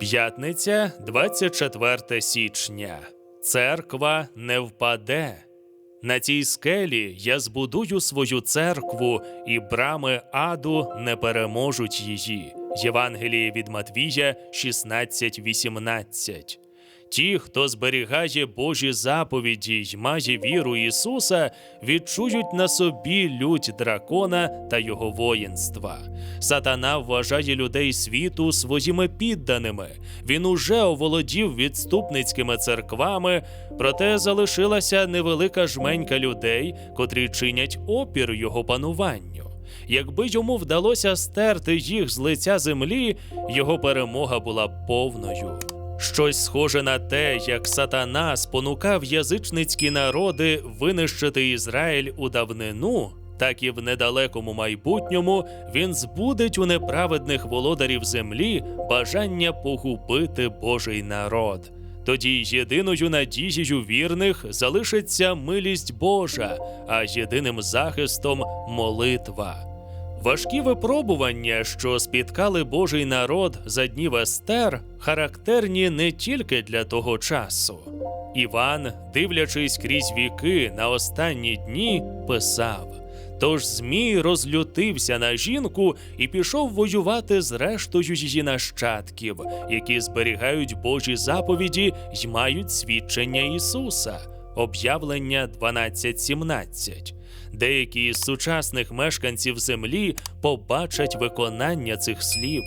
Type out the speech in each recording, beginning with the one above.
П'ятниця, 24 січня. Церква не впаде. На цій скелі я збудую свою церкву, і брами аду не переможуть її. Євангеліє від Матвія 16.18. Ті, хто зберігає Божі заповіді й має віру Ісуса, відчують на собі лють дракона та його воїнства. Сатана вважає людей світу своїми підданими. Він уже оволодів відступницькими церквами, проте залишилася невелика жменька людей, котрі чинять опір його пануванню. Якби йому вдалося стерти їх з лиця землі, його перемога була повною. Щось схоже на те, як сатана спонукав язичницькі народи винищити Ізраїль у давнину, так і в недалекому майбутньому він збудить у неправедних володарів землі бажання погубити Божий народ. Тоді єдиною надією вірних залишиться милість Божа, а єдиним захистом молитва. Важкі випробування, що спіткали Божий народ за днів Естер, характерні не тільки для того часу. Іван, дивлячись крізь віки на останні дні, писав: Тож Змій розлютився на жінку і пішов воювати з рештою її нащадків, які зберігають Божі заповіді й мають свідчення Ісуса. Об'явлення 12.17. Деякі з сучасних мешканців землі побачать виконання цих слів.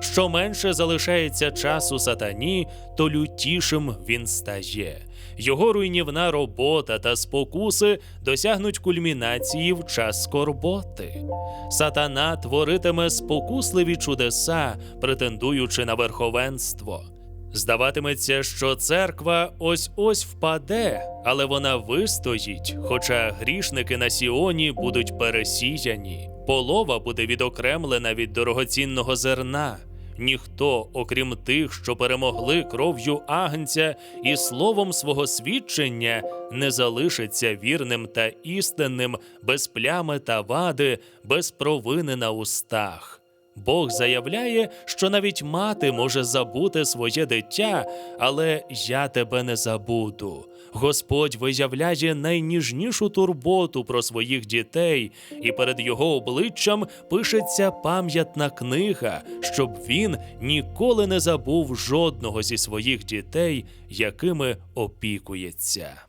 Що менше залишається часу сатані, то лютішим він стає. Його руйнівна робота та спокуси досягнуть кульмінації в час скорботи. Сатана творитиме спокусливі чудеса, претендуючи на верховенство. Здаватиметься, що церква ось ось впаде, але вона вистоїть, хоча грішники на Сіоні будуть пересіяні, полова буде відокремлена від дорогоцінного зерна. Ніхто, окрім тих, що перемогли кров'ю агнця і словом свого свідчення, не залишиться вірним та істинним, без плями та вади, без провини на устах. Бог заявляє, що навіть мати може забути своє дитя, але я тебе не забуду. Господь виявляє найніжнішу турботу про своїх дітей, і перед його обличчям пишеться пам'ятна книга, щоб він ніколи не забув жодного зі своїх дітей, якими опікується.